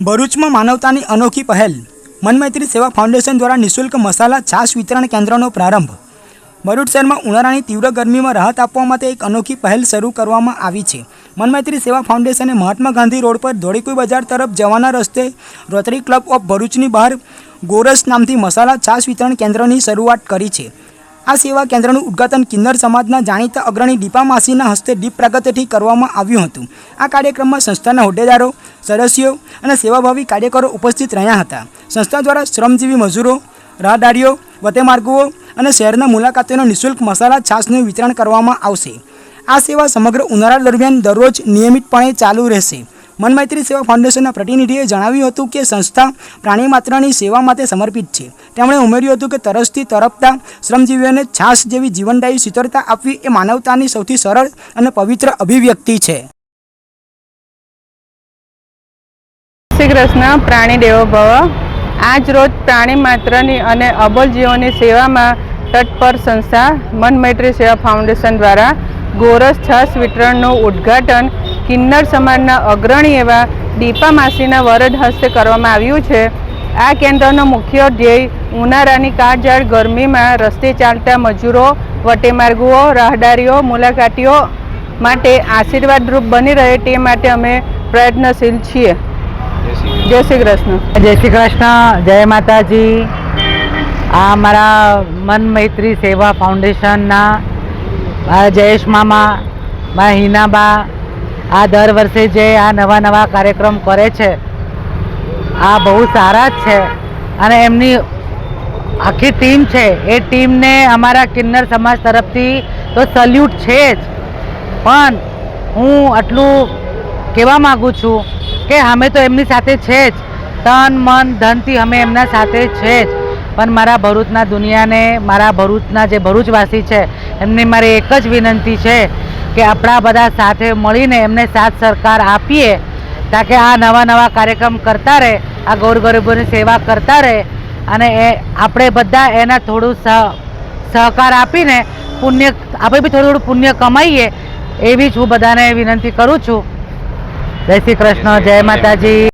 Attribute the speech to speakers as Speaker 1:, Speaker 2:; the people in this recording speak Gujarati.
Speaker 1: ભરૂચમાં માનવતાની અનોખી પહેલ. મનમૈત્રી સેવા ફાઉન્ડેશન દ્વારા નિઃશુલ્ક મસાલા, છાશ વિતરણ કેન્દ્રનો પ્રારંભ. ભરૂચ શહેરમાં ઉનાળાની તીવ્ર ગરમીમાં રાહત આપવા માટે એક અનોખી પહેલ શરૂ કરવામાં આવી છે. મનમૈત્રી સેવા ફાઉન્ડેશને મહાત્મા ગાંધી રોડ પર ધોળીકુઈ બજાર તરફ જવાના રસ્તે રોટરી ક્લબ ઓફ ભરૂચની બહાર ગોરસ નામથી મસાલા, છાશ વિતરણ કેન્દ્રની શરૂઆત કરી છે. આ સેવા કેન્દ્રનું ઉદ્ઘાટન કિન્નર સમાજના જાણીતા અગ્રણી દીપા માસીના હસ્તે દીપ પ્રગતિથી કરવામાં આવ્યું હતું. આ કાર્યક્રમમાં સંસ્થાના હોદ્દેદારો, સદસ્યો અને સેવાભાવી કાર્યકરો ઉપસ્થિત રહ્યા હતા. સંસ્થા દ્વારા શ્રમજીવી મજૂરો, રાહદારીઓ, વતેમાર્ગુઓ અને શહેરના મુલાકાતીઓનો નિઃશુલ્ક મસાલા, છાશનું વિતરણ કરવામાં આવશે. આ સેવા સમગ્ર ઉનાળા દરમિયાન દરરોજ નિયમિતપણે ચાલુ રહેશે. મનમૈત્રી સેવા ફાઉન્ડેશનના પ્રતિનિધિએ જણાવ્યું હતું કે સંસ્થા પ્રાણી માત્રની સેવા માટે સમર્પિત છે. તેમણે ઉમેર્યું હતું કે તરસથી તરપતા શ્રમજીવીઓને છાશ જેવી જીવનદાયી શીતળતા આપવી એ માનવતાની સૌથી સરળ અને પવિત્ર અભિવ્યક્તિ છે.
Speaker 2: કૃષ્ણ પ્રાણી દેવો ભવ. આજ રોજ પ્રાણી માત્રની અને અબોલ જીવોની સેવામાં તત્પર સંસ્થા મન મૈત્રી સેવા ફાઉન્ડેશન દ્વારા ગોરસ છાસ વિતરણનું ઉદ્ઘાટન કિન્નર સમાજના અગ્રણી એવા દીપા માસીના વરદ હસ્તે કરવામાં આવ્યું છે. આ કેન્દ્રનો મુખ્ય ધ્યેય ઉનાળાની કાળઝાળ ગરમીમાં રસ્તે ચાલતા મજૂરો વટેમાર્ગુઓ રાહદારીઓ, મુલાકાતીઓ માટે આશીર્વાદરૂપ બની રહે તે માટે અમે પ્રયત્નશીલ છીએ. જય શ્રી કૃષ્ણ.
Speaker 3: જય શ્રી કૃષ્ણ. જય માતાજી. આ મારા મન મૈત્રી સેવા ફાઉન્ડેશનના જયેશ મામા મારા હિનાબા આ દર વર્ષે જે આ નવા નવા કાર્યક્રમ કરે છે, આ બહુ સારા જ છે. અને એમની આખી ટીમ છે, એ ટીમને અમારા કિન્નર સમાજ તરફથી તો સલ્યુટ છે જ. પણ હું આટલું કહેવા માગું છું કે અમે તો એમની સાથે છે જ. તન, મન, ધનથી અમે એમના સાથે છે જ. પણ મારા ભરૂચના દુનિયાને, મારા ભરૂચના જે ભરૂચવાસી છે, એમને મારી એક જ વિનંતી છે કે આપણા બધા સાથે મળીને એમને સાથ સરકાર આપીએ તાકે આ નવા નવા કાર્યક્રમ કરતા રહે આ ગૌર ગરીબોની સેવા કરતા રહે અને એ આપણે બધા એના થોડું સહ સહકાર આપીને પુણ્ય આપણે બી થોડું થોડું પુણ્ય કમાઈએ એવી જ હું બધાને વિનંતી કરું છું. જય શ્રી કૃષ્ણ જય માતાજી.